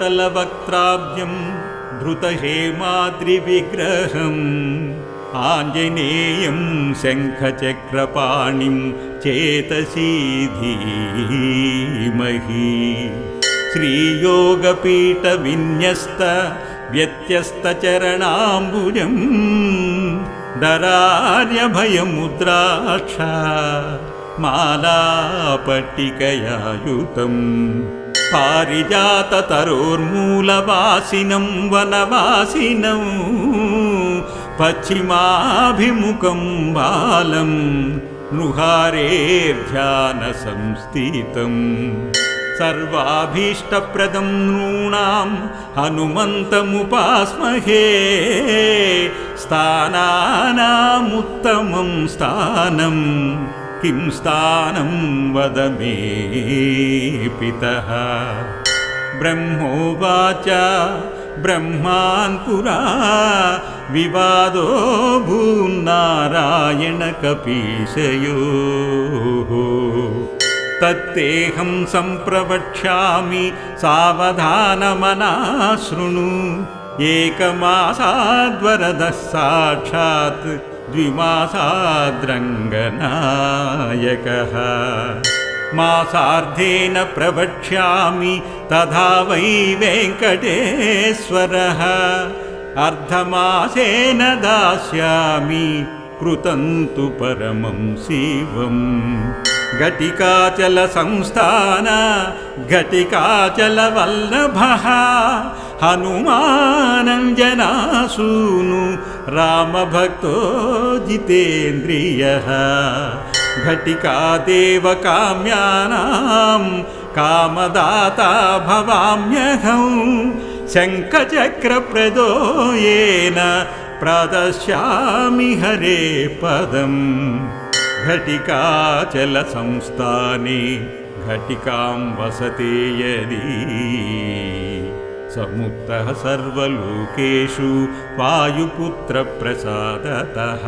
कतिपाटलवक्त्राब्जं धृतहेमाद्रिविग्रहम् आञ्जनेयं शङ्खचक्रपाणिं चेतसी धीमहि। श्रीयोगपीठविन्यस्त व्यत्यस्तचरणाम्बुजम् दरार्यभयमुद्राक्ष मालापट्टिकयायुतम् पारिजाततरोर्मूलवासिनं वनवासिनौ पश्चिमाभिमुखं बालं नृहारेर्ध्यानसंस्थितम् सर्वाभीष्टप्रदं नॄणां हनुमन्तमुपास्महे स्थानानामुत्तमं स्थानं किं स्थानं वद मे पितः? ब्रह्मोवाच ब्रह्मान् पुरा विवादो भून्नारायणकपीशयोः तत्तेऽहं सम्प्रवक्ष्यामि सावधानमना शृणु एकमासाद्वरदः साक्षात् द्विमासाद्रङ्गनायकः। मासार्धेन प्रवक्ष्यामि तथा वै वेङ्कटेश्वरः। अर्धमासेन दास्यामि कृतं तु परमं शिवम् घटिकाचलसंस्थान घटिकाचलवल्लभः। हनुमानञ्जनासूनु रामभक्तो जितेन्द्रियः। घटिकादेवकाम्यानां कामदाता भवाम्यहं। शङ्खचक्रप्रदो येन प्रदश्यामि हरे पदम् घटिकाचलसंस्थाने घटिकां वसते यदि समुक्तः सर्वलोकेषु वायुपुत्रप्रसादतः।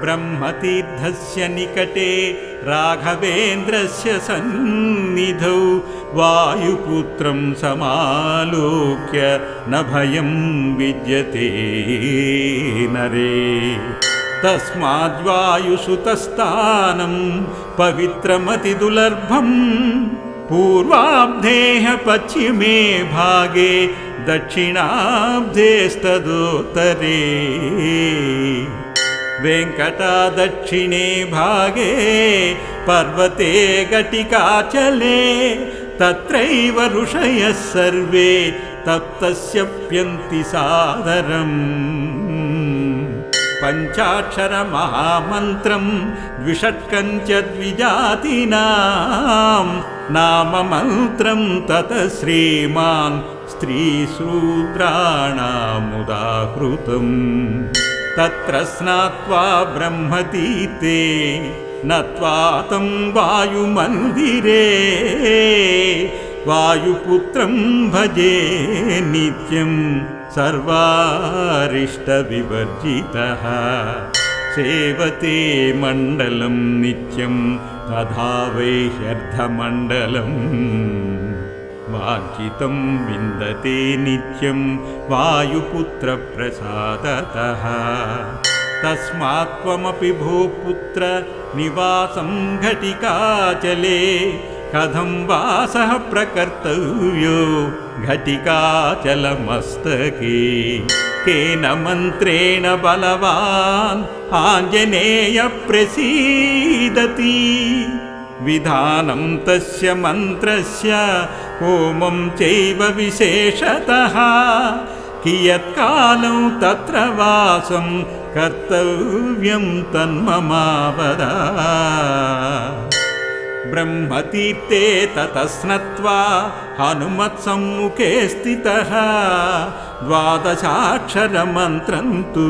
ब्रह्मतीर्थस्य निकटे राघवेन्द्रस्य सन्निधौ वायुपुत्रं समालोक्य न भयं विद्यते नरे। तस्माद्वायुसुतस्थानं पवित्रमतिदुर्लभम् पूर्वाब्धेः पश्चिमे भागे दक्षिणाब्धेस्तदोत्तरे। वेङ्कटादक्षिणे भागे पर्वते घटिकाचले तत्रैव ऋषयः सर्वे तप्तस्यप्यन्ति सादरम्। पञ्चाक्षरमहामन्त्रं द्विषट्कं च द्विजातीनां नाममन्त्रं ततः श्रीमान् स्त्रीसूत्राणामुदाहृतम् तत्र स्नात्वा ब्रह्मतीते नत्वा तं वायुमन्दिरे। वायुपुत्रं भजे नित्यं सर्वारिष्टविवर्जितः। सेवते मण्डलं नित्यं तथा वै ह्यर्धमण्डलम् वाञ्छितं विन्दते नित्यं वायुपुत्रप्रसादतः। तस्मात् त्वमपि भो पुत्र निवासं घटिकाचले कथं वासः प्रकर्तव्यो घटिकाचलमस्तके केन मन्त्रेण बलवान् आञ्जनेयप्रसीदति विधानं तस्य मन्त्रस्य होमं चैव विशेषतः। कियत्कालं तत्र वासं कर्तव्यं तन्ममावद। ब्रह्मतीर्थे ततः स्नत्वा हनुमत्सम्मुखे स्थितः द्वादशाक्षरमन्त्रं तु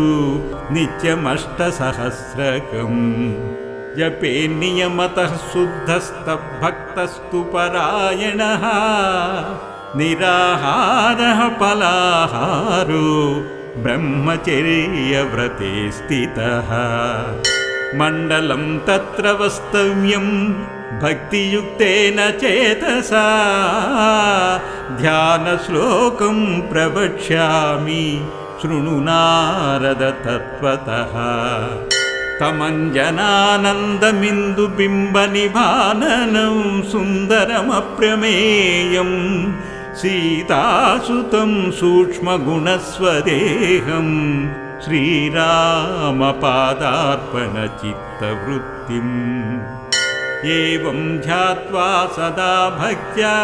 नित्यमष्टसहस्रकम् जपे नियमतः शुद्धस्तभक्तस्तु परायणः। निराहारः फलाहारो ब्रह्मचर्यव्रते स्थितः। मण्डलं तत्र वस्तव्यं भक्तियुक्तेन चेतसा ध्यानश्लोकं प्रवक्ष्यामि शृणु नारद तत्त्वतः तमञ्जनानन्दमिन्दुबिम्बनिभाननं सुन्दरमप्रमेयं सीतासुतं सूक्ष्मगुणस्वदेहं श्रीरामपादार्पणचित्तवृत्तिम् एवं ध्यात्वा सदा भक्त्या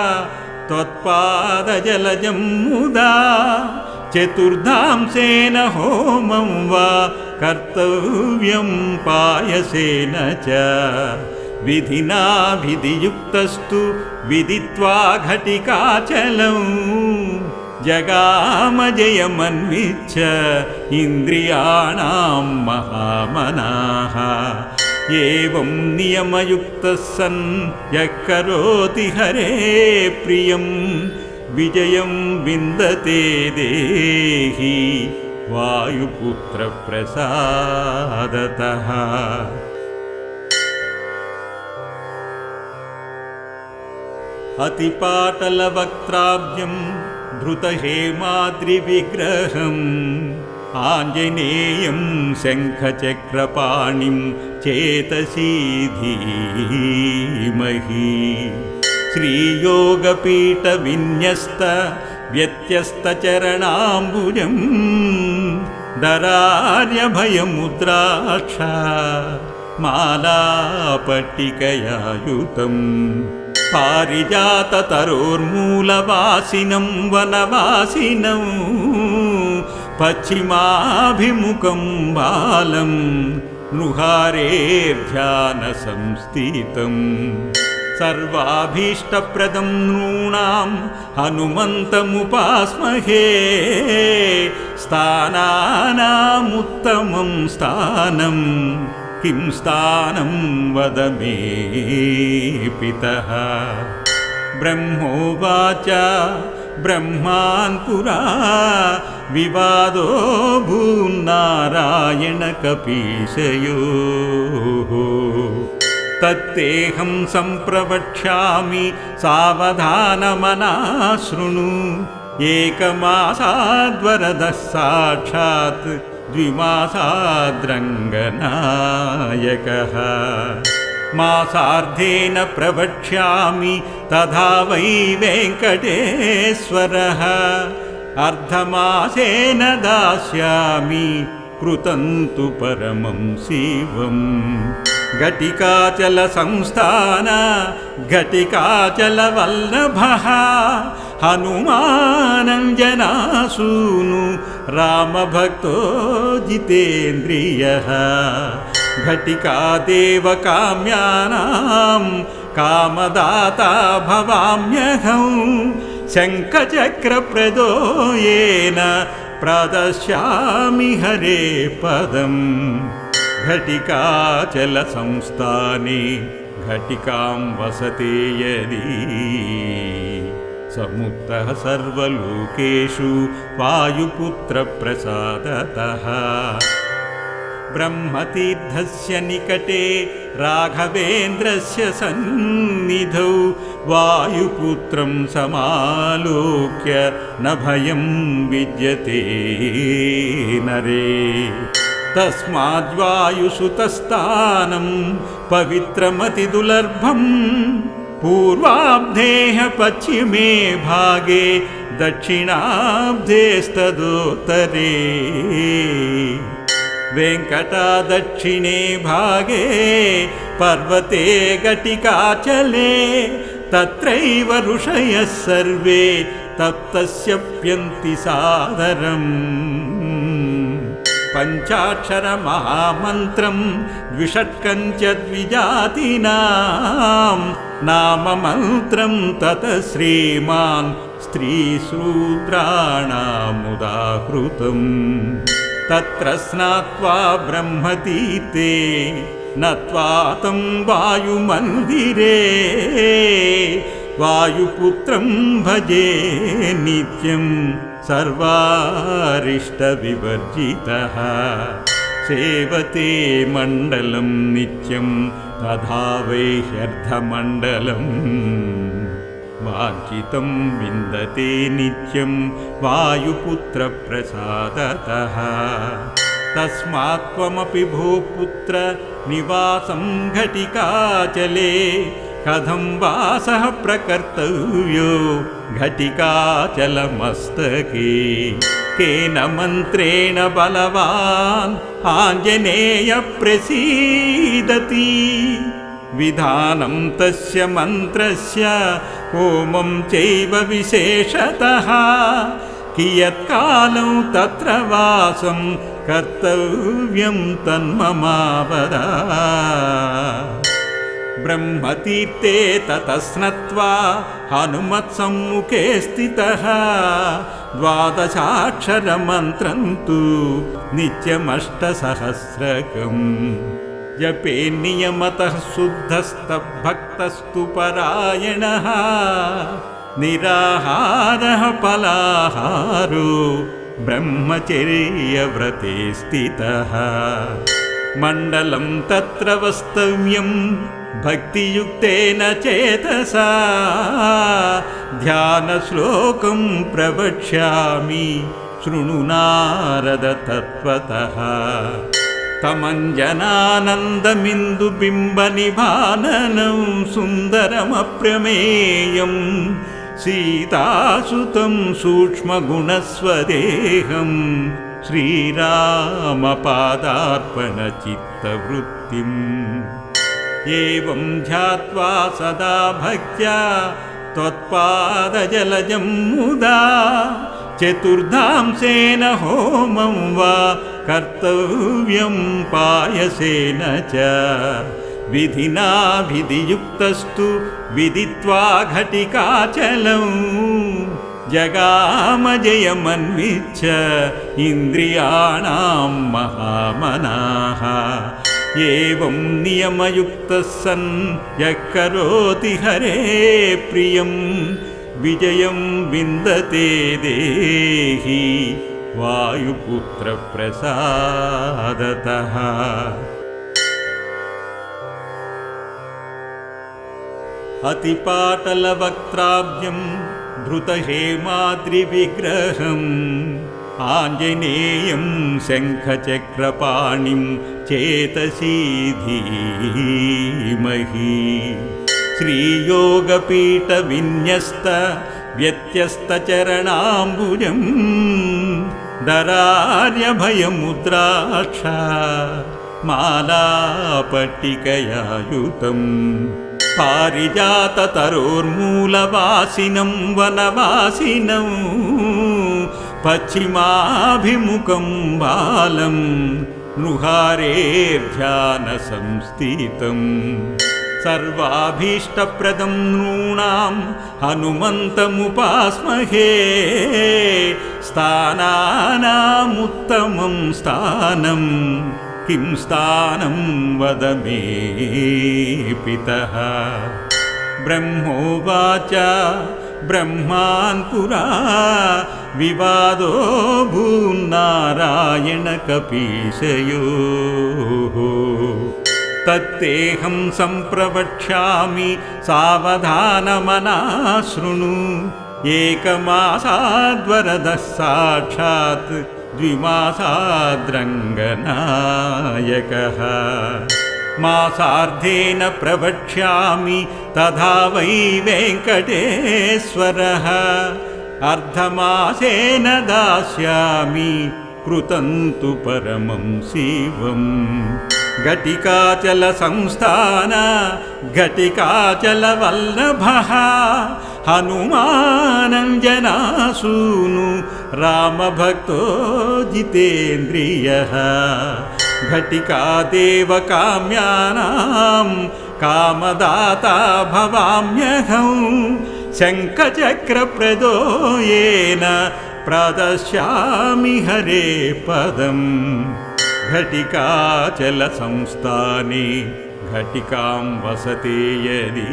त्वत्पादजलजं मुदा चतुर्धांसेन होमं वा कर्तव्यं पायसेन च विधिना विधियुक्तस्तु विदित्वा घटिकाचलं जगामजयमन्विच्छ इन्द्रियाणां महामनाः एवं नियमयुक्तः सन् यः करोति हरे प्रियं। विजयं विन्दते देहि वायुपुत्रप्रसादतः। अतिपाटलवक्त्राब्जं धृतहेमाद्रिविग्रहम् आञ्जनेयं शङ्खचक्रपाणिं चेतसी धीमहि श्रीयोगपीठविन्यस्त व्यत्यस्तचरणाम्बुजं दरार्यभयमुद्राक्ष मालापट्टिकयायुतम् पारिजाततरोर्मूलवासिनं वनवासिनौ पश्चिमाभिमुखं बालं नृहारेर्ध्यानसंस्थितम् सर्वाभीष्टप्रदं नॄणां हनुमन्तमुपास्महे। स्थानानामुत्तमं स्थानं किं स्थानं वद मे पितः। ब्रह्मोवाच ब्रह्मान् पुरा विवादो भून्नारायणकपीशयोः तत्तेऽहं सम्प्रवक्ष्यामि सावधानमना शृणु एकमासाद्वरदः साक्षात् द्विमासाद्रङ्गनायकः। मासार्धेन प्रवक्ष्यामि तथा वै वेङ्कटेश्वरः अर्धमासेन दास्यामि कृतं तु परमं शिवम्। घटिकाचलसंस्थान घटिकाचलवल्लभः हनुमानञ्जनासूनु रामभक्तो जितेन्द्रियः। घटिकादेवकाम्यानां कामदाता भवाम्यहं शङ्खचक्रप्रदो येन प्रदश्यामि हरे पदम् घटिकाचलसंस्थाने घटिकां वसते यदि समुक्तः सर्वलोकेषु वायुपुत्रप्रसादतः ब्रह्मतीर्थस्य निकटे राघवेन्द्रस्य सन्निधौ वायुपुत्रं समालोक्य न भयं विद्यते नरे। तस्माद्वायुसुतस्थानं पवित्रमतिदुर्लभम् पूर्वाब्धेः पश्चिमे भागे दक्षिणाब्धेस्तदोत्तरे वेङ्कटादक्षिणे भागे पर्वते घटिकाचले तत्रैव ऋषयः सर्वे तप्तस्यप्यन्ति सादरम्। पञ्चाक्षरमहामन्त्रं द्विषट्कञ्च द्विजातीनां नाममन्त्रं ततः श्रीमान् स्त्रीशूद्राणामुदाहृतम् तत्र स्नात्वा ब्रह्मतीते नत्वा तं वायुमन्दिरे। वायुपुत्रं भजे नित्यं सर्वारिष्टविवर्जितः। सेवते मण्डलं नित्यं तथा वै ह्यर्धमण्डलम् वाञ्छितं विन्दते नित्यं वायुपुत्रप्रसादतः। तस्मात् त्वमपि भूपुत्र निवासं घटिकाचले कथं वासः प्रकर्तव्यो घटिकाचलमस्तके। केन मन्त्रेण बलवान् आञ्जनेयप्रसीदति विधानं तस्य मन्त्रस्य होमं चैव विशेषतः। कियत्कालं तत्र वासं कर्तव्यं तन्ममावदा। ब्रह्मतीर्थे ततः स्नत्वा हनुमत्सम्मुखे स्थितः। द्वादशाक्षरमन्त्रं तु नित्यमष्टसहस्रकम् जपे नियमतः शुद्धस्तभक्तस्तु परायणः निराहारः फलाहारो ब्रह्मचर्यव्रते स्थितः। मण्डलं तत्र वस्तव्यं भक्तियुक्तेन चेतसा ध्यानश्लोकं प्रवक्ष्यामि शृणु नारद तत्त्वतः तमञ्जनानन्दमिन्दुबिम्बनिभाननं सुन्दरमप्रमेयम् सीतासुतं सूक्ष्मगुणस्वदेहम् श्रीरामपादार्पणचित्तवृत्तिम् एवं ध्यात्वा सदा भक्त्या त्वत्पादजलजं मुदा चतुर्धांसेन होमं वा कर्तव्यं पायसेन च। विधिना विधियुक्तस्तु विदित्वा घटिकाचलम् जगामजयमन्विच्छ इन्द्रियाणां महामनाः। एवं नियमयुक्तः सन् यः करोति हरे प्रियं विजयं विन्दते देहि वायुपुत्रप्रसादतः। अतिपाटलवक्त्राब्जं धृतहेमाद्रिविग्रहम् आञ्जनेयं शङ्खचक्रपाणिं चेतसी धीमहि श्रीयोगपीठविन्यस्त व्यत्यस्तचरणाम्बुजम् दरार्यभयमुद्राक्ष मालापट्टिकयायुतम् पारिजाततरोर्मूलवासिनं वनवासिनं पश्चिमाभिमुखं बालं नृहारेर्ध्यानसंस्थितम् सर्वाभीष्टप्रदं नॄणां हनुमन्तमुपास्महे। स्थानानामुत्तमं स्थानं किं स्थानं वद मे पितः। ब्रह्मोवाच ब्रह्मान् पुरा विवादो भून्नारायणकपीशयोः तत्तेऽहं सम्प्रवक्ष्यामि सावधानमना शृणु एकमासाद्वरदः साक्षात् द्विमासाद्रङ्गनायकः। मासार्धेन प्रवक्ष्यामि तथा वै वेङ्कटेश्वरः। अर्धमासेन दास्यामि कृतं तु परमं शिवम् घटिकाचलसंस्थान घटिकाचलवल्लभः। हनुमानञ्जनासूनु रामभक्तो जितेन्द्रियः। घटिकादेवकाम्यानां कामदाता भवाम्यहं। शङ्खचक्रप्रदो येन प्रदश्यामि हरे पदम् घटिकाचलसंस्थाने घटिकां वसते यदि।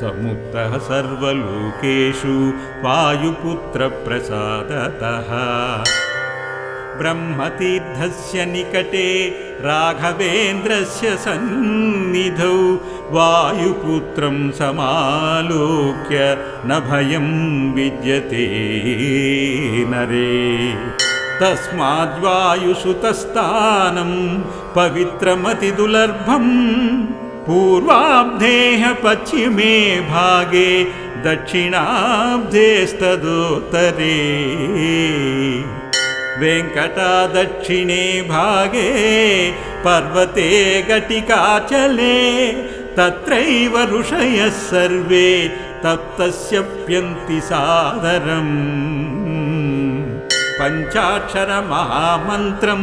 समुक्तः सर्वलोकेषु वायुपुत्रप्रसादतः। ब्रह्मतीर्थस्य निकटे राघवेन्द्रस्य सन्निधौ वायुपुत्रं समालोक्य न भयं विद्यते। नरे तस्माद्वायुसुतस्थानं पवित्रमतिदुर्लभम् पूर्वाब्धेः पश्चिमे भागे दक्षिणाब्धेस्तदोत्तरे। वेङ्कटादक्षिणे भागे पर्वते घटिकाचले तत्रैव ऋषयः सर्वे तप्तस्यप्यन्ति सादरम् पञ्चाक्षरमहामन्त्रं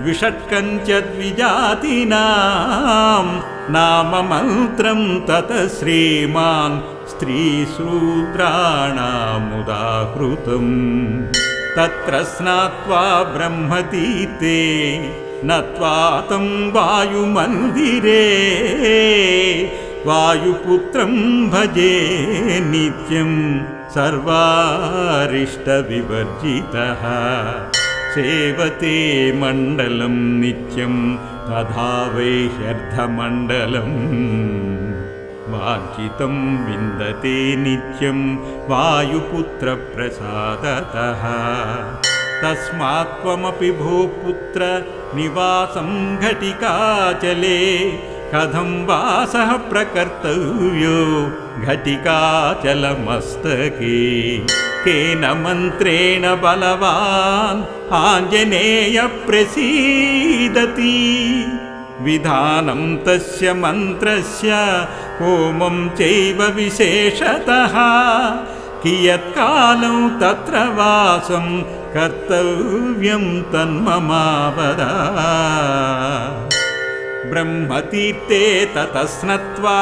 द्विषट्कं च द्विजातीनां नाममन्त्रं ततः श्रीमान् स्त्रीशूद्राणामुदाहृतम् तत्र स्नात्वा ब्रह्मतीते नत्वा तं वायुमन्दिरे वायुपुत्रं भजे नित्यं सर्वारिष्टविवर्जितः। सेवते मण्डलं नित्यं तथा वैह्यर्धमण्डलम् वाञ्छितं विन्दते नित्यं वायुपुत्रप्रसादतः। तस्मात् त्वमपि भो पुत्र निवासं घटिकाचले कथं वासः प्रकर्तव्यो? घटिकाचलमस्तके। केन मन्त्रेण बलवान्? आञ्जनेयप्रसीदति विधानं तस्य मन्त्रस्य होमं चैव विशेषतः। कियत्कालं तत्र वासं कर्तव्यं तन्ममावदा ब्रह्मतीर्थे ततः स्नत्वा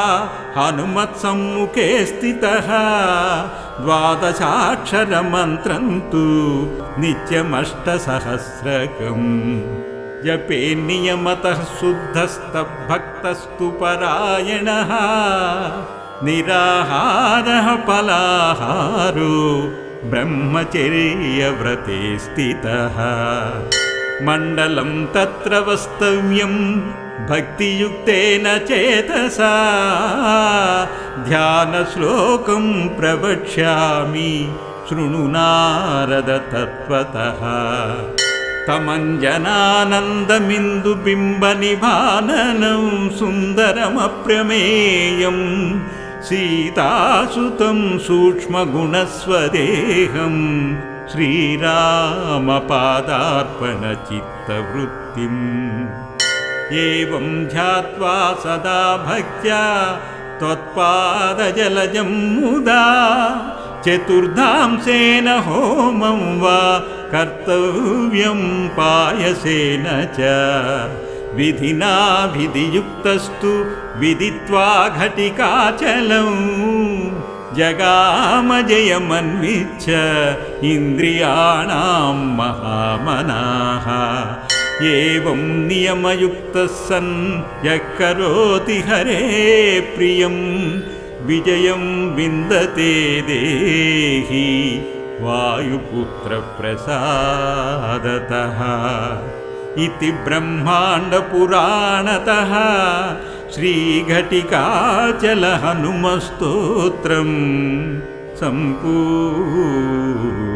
हनुमत्सम्मुखे स्थितः। द्वादशाक्षरमन्त्रं तु नित्यमष्टसहस्रकम्। जपे नियमतः शुद्धस्तभक्तस्तु परायणः। निराहारः फलाहारो ब्रह्मचर्यव्रते स्थितः। मण्डलं तत्र वस्तव्यं भक्तियुक्तेन चेतसा ध्यानश्लोकं प्रवक्ष्यामि शृणु नारद तत्त्वतः तमञ्जनानन्दमिन्दुबिम्बनिभाननं सुन्दरमप्रमेयं सीतासुतं सूक्ष्मगुणस्वदेहं श्रीरामपादार्पणचित्तवृत्तिम् एवं ध्यात्वा सदा भक्त्या त्वत्पादजलजं मुदा चतुर्धांसेन होमं वा कर्तव्यं पायसेन च। विधिना विधियुक्तस्तु विदित्वा घटिकाचलं जगामजयमन्विच्छ इन्द्रियाणां महामनाः। एवं नियमयुक्तः सन् यः करोति हरे प्रियं। विजयं विन्दते देहि वायुपुत्रप्रसादतः। इति ब्रह्माण्डपुराणतः श्रीघटिकाचलहनुमस्तोत्रं सम्पूर्णम्